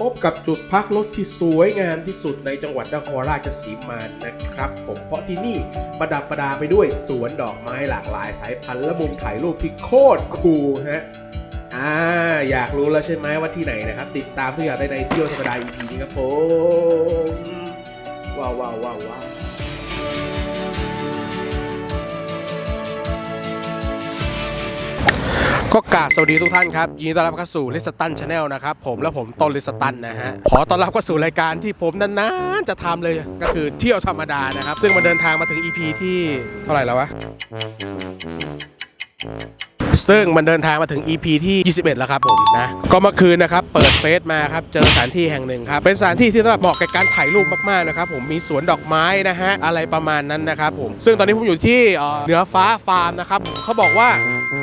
พบกับจุดพักรถที่สวยงามที่สุดในจังหวัดนครราชสีมานะครับ ผมเพราะที่นี่ประดับประดาไปด้วยสวนดอกไม้หลากหลายสายพันธุ์และมุมถ่ายรูปที่โคตรคูลฮะอ่าอยากรู้แล้วใช่ไหมว่าที่ไหนนะครับ ติดตามทุกอย่างได้ในเที่ยวธรรมดา EP นี้ครับผม ก็กาสวัสดีทุกท่านครับ ยินดีต้อนรับเข้าสู่ลิสตันชาแนลนะครับผมและผมต้นลิสตันนะฮะ ขอต้อนรับเข้าสู่รายการที่ผมนานๆจะทำเลยก็คือเที่ยวธรรมดานะครับ ซึ่งมันเดินทางมาถึง EP ที่เท่าไหร่แล้ววะซึ่งมันเดินทางมาถึง EP ที่ 21 แล้วครับผมนะ ก็เมื่อคืนนะครับ เปิดเฟซมาครับ เจอสถานที่แห่งหนึ่งครับ เป็นสถานที่ที่สำหรับเหมาะกับการถ่ายรูปมากๆนะครับผมมีสวนดอกไม้นะฮะอะไรประมาณนั้นนะครับผม ซึ่งตอนนี้ผมอยู่ที่เหนือฟ้าฟาร์มนะครับเขาบอกว่า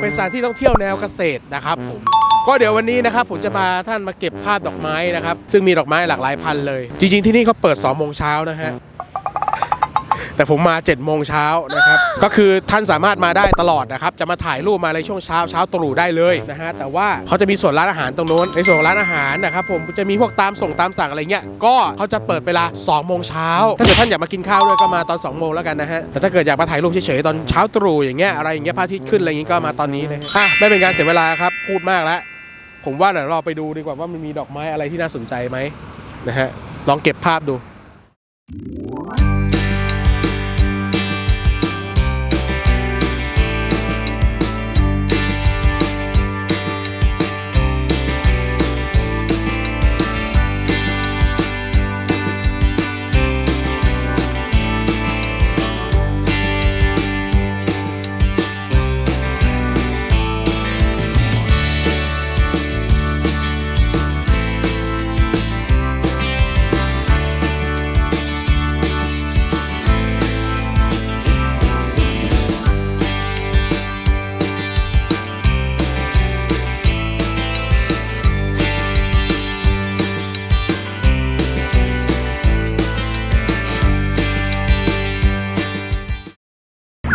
เป็นสถานที่ท่องเที่ยวแนวเกษตรนะครับผมก็เดี๋ยววันนี้นะครับผมจะมาท่านมาเก็บภาพดอกไม้นะครับซึ่งมีดอกไม้หลากหลายพันเลย จริง ๆที่นี่เขาเปิด2โมงเช้านะฮะ แต่ผมมา7จ็ดโมงเช้านะครับ ก็คือท่านสามารถมาได้ตลอดนะครับ จะมาถ่ายรูปมาในช่วงเช้าเช้าตรู่ได้เลยนะฮะ แต่ว่าเขาจะมีส่วนร้านอาหารตรงโน้น ในส่วนของร้านอาหารนะครับผมจะมีพวกตามส่งตามสั่งอะไรเงี้ย ก็เขาจะเปิดเวลา2โมงเช้า ถ้าเกิดท่านอยากมากินข้าวด้วยก็มาตอน2โมงแล้วกันนะฮะ แต่ถ้าเกิดอยากมาถ่ายรูปเฉยๆตอนเช้าตรู่อย่างเงี้ยอะไรอย่างเงี้ยพระอาทิตย์ขึ้นอะไรอย่างงี้ก็มาตอนนี้เลยอะไม่เป็นการเสียเวลาครับพูดมากแล้วผมว่าเดี๋ยวเราไปดูดีกว่าว่ามันมีดอกไม้อะไรที่น่าสนใจไหมนะฮะลองเก็บภาพดู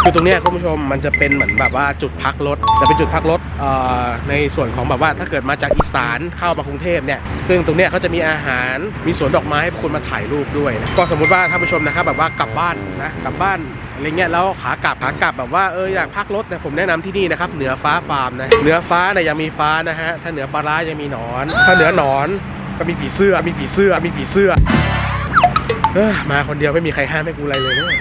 คือตรงเนี้ยคุณผู้ชมมันจะเป็นเหมือนแบบว่าจุดพักรถจะเป็นจุดพักรถในส่วนของแบบว่าถ้าเกิดมาจากอีสานเข้ามากรุงเทพเนี่ยซึ่งตรงเนี้ยเขาจะมีอาหารมีสวนดอกไม้ให้คนมาถ่ายรูปด้วยนะก็สมมุติว่าท่านผู้ชมนะครับแบบว่ากลับบ้านนะกลับบ้านอะไรเงี้ยแล้วขากลับขากลับแบบว่าเอออยากพักรถเนี่ยผมแนะนำที่นี่นะครับเหนือฟ้าฟาร์มนะเหนือฟ้าเนี่ยยังมีฟ้านะฮะถ้าเหนือปลาร้ายังมีหนอน ถ้าเหนือหนอนก็มีผีเสื้อมีผีเสื้อมีผีเสื้อออมาคนเดียวไม่มีใครห้ามให้กูอะไรเลยเนี่ย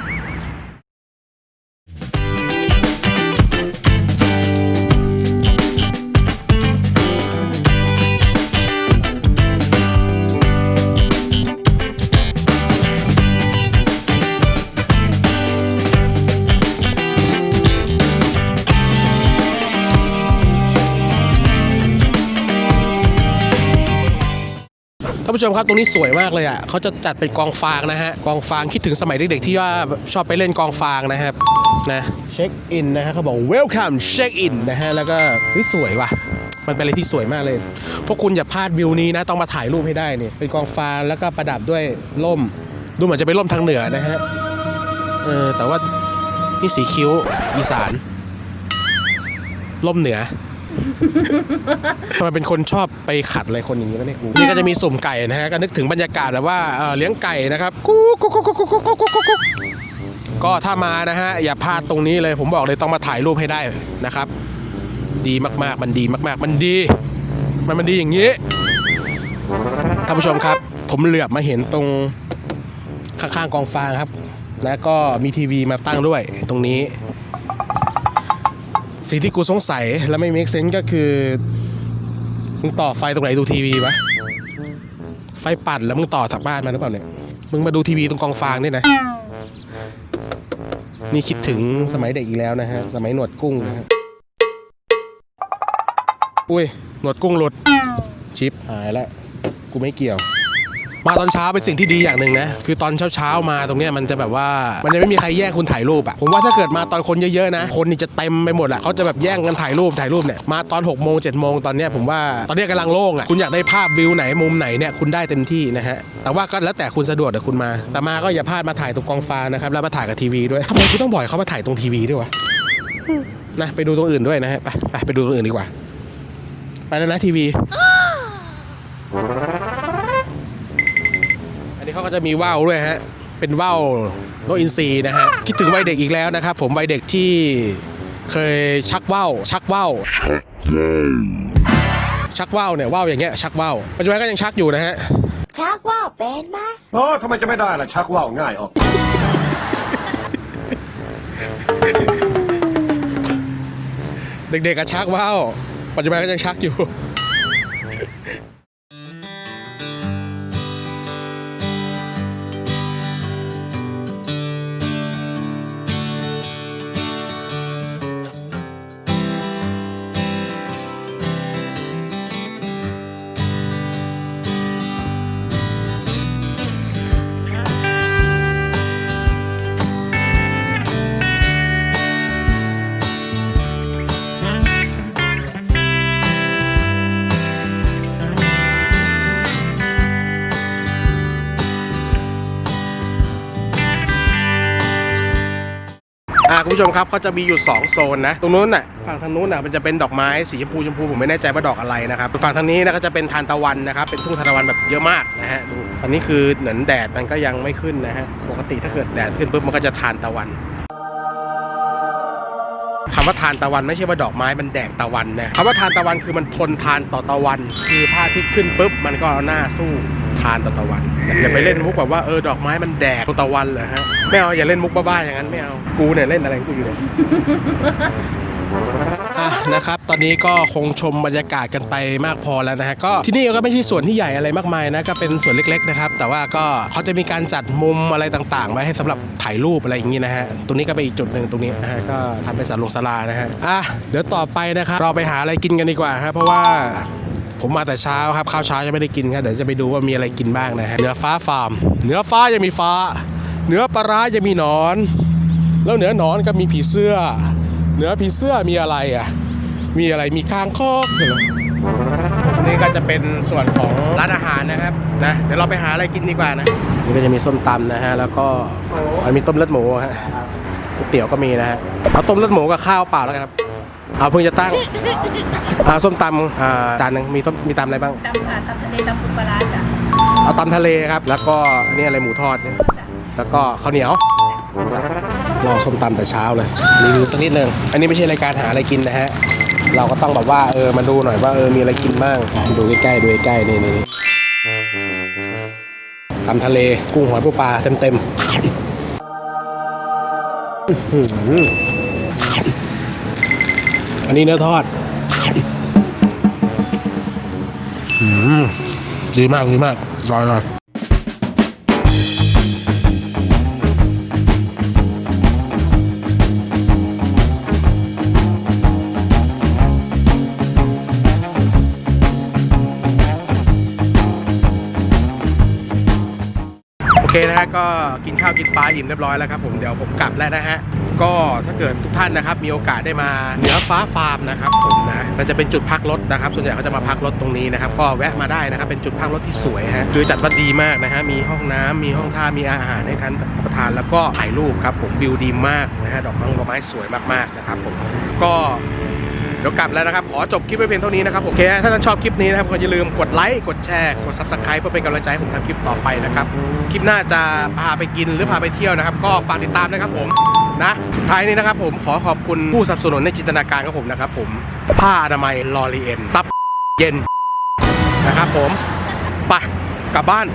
านผู้ชมครับตรงนี้สวยมากเลยอะเขาจะจัดเป็นกองฟางนะฮะกองฟางคิดถึงสมัยเด็กๆที่ว่าชอบไปเล่นกองฟางนะครับนะเช็คอินนะฮะเขาบอก welcome check in นะฮะแล้วก็เฮ้ยสวยว่ะมันเป็นอะไรที่สวยมากเลย พวกคุณอย่าพลาดวิวนี้นะ ต้องมาถ่ายรูปให้ได้นี่ เป็นกองฟางแล้วก็ประดับด้วยล่ม ดูเหมือนจะเป็นล่มทางเหนือนะฮะ เออ แต่ว่านี่สีคิ้วอีสาน ล่มเหนือ ทำไมเป็นคนชอบไปขัดอะไรคนอย่างนี้วะเนี่ยกูนี่ก็จะมีสุ่มไก่นะฮะก็นึกถึงบรรยากาศแบบว่าเอ่อเลี้ยงไก่นะครับกุ๊กกุ๊กกุ๊กกุ๊กกุ๊กกุ๊กกุ๊กกุ๊กกุ๊กก็ถ้ามานะฮะอย่าพลาดตรงนี้เลยผมบอกเลยต้องมาถ่ายรูปให้ได้นะครับ ดีมากๆ มันดีมาก ๆ มันดี มันมันดีอย่างนี้ท่านผู้ชมครับ ผมเหลือบมาเห็นตรงข้างๆกองฟางครับ แล้วก็มีทีวีมาตั้งด้วยตรงนี้ สิ่งที่กูสงสัยและไม่ make sense ก็คือมึงต่อไฟตรงไหนดูทีวีวะไฟปั่นแล้วมึงต่อจากบ้านมาหรือเปล่าเนี่ยมึงมาดูทีวีตรงกองฟางนี่นะนี่คิดถึงสมัยเด็กอีกแล้วนะฮะสมัยหนวดกุ้งนะฮะอุ้ยหนวดกุ้งหลุดชิปหายแล้วกูไม่เกี่ยว มาตอนเช้าเป็นสิ่งที่ดีอย่างหนึ่งนะ คือตอนเช้าๆมาตรงเนี้ยมันจะแบบว่ามันจะไม่มีใครแย่งคุณถ่ายรูปอะผมว่าถ้าเกิดมาตอนคนเยอะๆนะ คนนี่จะเต็มไปหมดอะเขาจะแบบแย่งกันถ่ายรูปถ่ายรูปเนี่ยมาตอน6กโมงเจ็ดโมงตอนเนี้ยผมว่าตอนเนี้ยกำลังโล่งอะคุณอยากได้ภาพวิวไหนมุมไหนเนี่ยคุณได้เต็มที่นะฮะแต่ว่าก็แล้วแต่คุณสะดวกแต่คุณมา แต่มาก็อย่าพลาดมาถ่ายตรงกองฟ้านะครับแล้วมาถ่ายกับทีวีด้วยทำไมคุณต้องบ่อยเขามาถ่ายตรงทีวีด้วยวะนะไปดูตรงอื่นด้วยนะฮะไปไปไปดูตรงอื่นดีกว่า ไปแล้วนะทีวี ก็จะมีว่าวด้วยฮะ เป็นว่าวโนกอินทรีนะฮะ คิดถึงวัยเด็กอีกแล้วนะครับ ผมวัยเด็กที่เคยชักว่าวชักว่าวชักว่าวเนี่ยว่าวอย่างเงี้ยชักว่าวปัจจุบันก็ยังชักอยู่นะฮะ ชักว่าวเป็นไหมโอ้ทำไมจะไม่ได้ล่ะชักว่าวง่ายออกเด็กๆก็ชักว่าวปัจจุบันก็ยังชักอยู่ ผู้ชมครับก็จะมีอยู่ 2 โซนนะ ตรงนู้นน่ะฝั่งทางนู้นน่ะมันจะเป็นดอกไม้สีชมพูชมพูผมไม่แน่ใจว่าดอกอะไรนะครับฝั่งทางนี้นะก็จะเป็นทานตะวันนะครับ เป็นทุ่งทานตะวันแบบเยอะมากนะฮะดูอันนี้คือเหมือนแดดมันก็ยังไม่ขึ้นนะฮะปกติถ้าเกิดแดดขึ้นปุ๊บมันก็จะทานตะวันคำว่าทานตะวันไม่ใช่ว่าดอกไม้มันแดกตะวันนะคำว่าทานตะวันคือมันทนทานต่อตะวัน คือพระอาทิตย์ขึ้นปุ๊บมันก็เอาหน้าสู้ ทานต่อตะวันอย่าไปเล่นมุกแบบว่าเออดอกไม้มันแดกตะวันเหรอฮะไม่เอาอย่าเล่นมุกบ้าๆอย่างนั้นไม่เอากูเนี่ยเล่นอะไรของกูอยู่เนี่ยอะนะครับตอนนี้ก็คงชมบรรยากาศกันไปมากพอแล้วนะฮะก็ที่นี่ก็ไม่ใช่ส่วนที่ใหญ่อะไรมากมายนะก็เป็นส่วนเล็กๆนะครับแต่ว่าก็เขาจะมีการจัดมุมอะไรต่างๆไว้ให้สำหรับถ่ายรูปอะไรอย่างนี้นะฮะตรงนี้ก็เป็นอีกจุดหนึ่งตรงนี้นะฮะก็ทำเป็นสาลงสลานะฮะอะเดี๋ยวต่อไปนะครับเราไปหาอะไรกินกันดีกว่าฮะเพราะว่า ผมมาแต่เช้าครับข้าวเช้ายังไม่ได้กินครับเดี๋ยวจะไปดูว่ามีอะไรกินบ้างนะฮะเหนือฟ้าฟาร์มเหนือฟ้ายังมีฟ้า เหนือปลาร้ายังมีหนอน แล้วเหนือหนอนก็มีผีเสื้อ เหนือผีเสื้อมีอะไรอะมีอะไรมีคางคอกเหรอนี่ก็จะเป็นส่วนของร้านอาหารนะครับนะเดี๋ยวเราไปหาอะไรกินดีกว่านะนี่ก็จะมีส้มตำนะฮะแล้วก็มันมีต้มเลือดหมูฮะก๋วยเตี๋ยวก็มีนะฮะเอาต้มเลือดหมูกับข้าวเปล่าแล้วกันครับ เอาเพิ่งจะตั้งเอาส้มตำอ่าจานหนึ่งมีต้มมีตำอะไรบ้าง ตำค่ะตำทะเลตำปูปลาร้าจ้ะเอาตำทะเลครับ แล้วก็อันนี้อะไรหมูทอดเนี่ยแล้วก็ข้าวเหนียว รอส้มตำแต่เช้าเลยรีวิวสักนิดนึงอันนี้ไม่ใช่รายการหาอะไรกินนะฮะ เราก็ต้องแบบว่าเออมาดูหน่อยว่าเออมีอะไรกินบ้าง ดูใกล้ๆดูใกล้ๆนี่นี่นี่ตำทะเลกุ้งหอยปูปลาเต็มเต็มๆอื้อหือ อันนี้เนื้อทอดอืมดีมากดีมากรอยเลย เคนะฮะก็กินข้าวกินปลาอิ่มเรียบร้อยแล้วครับผมเดี๋ยวผมกลับแล้วนะฮะก็ถ้าเกิดทุกท่านนะครับมีโอกาสได้มาเหนือฟ้าฟาร์มนะครับผมนะมันจะเป็นจุดพักรถนะครับ ส่วนใหญ่เขาจะมาพักรถตรงนี้นะครับก็แวะมาได้นะครับเป็นจุดพักรถที่สวยฮะคือจัดว่าดีมากนะฮะมีห้องน้ำมีห้องท่ามีอาหารให้ท่านรับประทานแล้วก็ถ่ายรูปครับผมวิวดีมากนะฮะดอกไม้ดอกไม้สวยมากๆนะครับผมก็ เดี๋ยวกลับแล้วนะครับ ขอจบคลิปไว้เพียงเท่านี้นะครับ โอเค ถ้าท่านชอบคลิปนี้นะครับ ก็อย่าลืมกดไลค์ กดแชร์ กด subscribe เพื่อเป็นกำลังใจให้ผมทำคลิปต่อไปนะครับ คลิปหน้าจะพาไปกินหรือพาไปเที่ยวนะครับ ก็ฝากติดตามนะครับผมนะสุดท้ายนี้นะครับผมขอขอบคุณผู้สนับสนุนในจินตนาการของผมนะครับผมผ้าอนามัยลอรีเอ็นซับเย็นนะครับผมไปกลับบ้าน